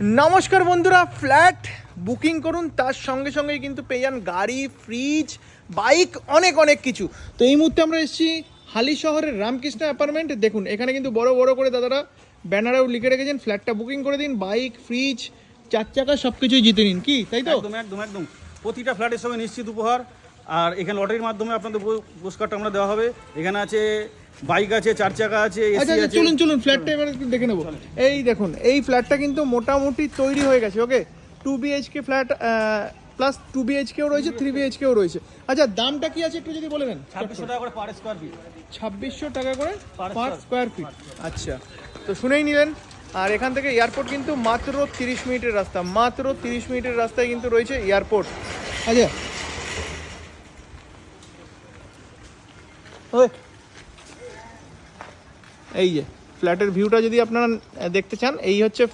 নমস্কার বন্ধুরা, flat booking করুন, তার সঙ্গে সঙ্গে কিন্তু পেয়ে যান গাড়ি ফ্রিজ বাইক অনেক অনেক কিছু। তো এই মুহূর্তে আমরা এসেছি হালি শহরের রামকৃষ্ণ অ্যাপার্টমেন্ট দেখুন, এখানে কিন্তু বড় বড় করে দাদারা ব্যানারেও লিখে রেখেছেন ফ্ল্যাটটা বুকিং করে দিন বাইক ফ্রিজ চার চাকা সব কিছুই জিতে নিন। কি? তাই তো? একদম একদম একদম। প্রতিটা ফ্ল্যাটের সঙ্গে নিশ্চিত উপহার। আর এখানে লটারির মাধ্যমে আপনাদের পুরস্কারটা আমরা দেওয়া হবে। এখানে আছে বাইক আছে চার চাকা আছে আচ্ছা আচ্ছা চলুন চলুন ফ্ল্যাটটা এবার একটু দেখে নেব। এই দেখুন এই ফ্ল্যাটটা কিন্তু মোটামুটি তৈরি হয়ে গেছে okay two BHK flat plus two বিএইচকেও রয়েছে থ্রি বিএইচকেও রয়েছে। আচ্ছা দামটা কি আছে একটু যদি বলে দেন? ছাব্বিশশো টাকা করে পার স্কোয়ার ফিট ছাব্বিশশো টাকা করে পার স্কোয়ার ফিট আচ্ছা তো শুনেই নিলেন। আর এখান থেকে এয়ারপোর্ট কিন্তু মাত্র তিরিশ মিনিটের রাস্তা মাত্র তিরিশ মিনিটের রাস্তায় কিন্তু রয়েছে এয়ারপোর্ট আচ্ছা এই যে ফ্ল্যাটের ভিউটা যদি আপনারা দেখতে চান এই হচ্ছে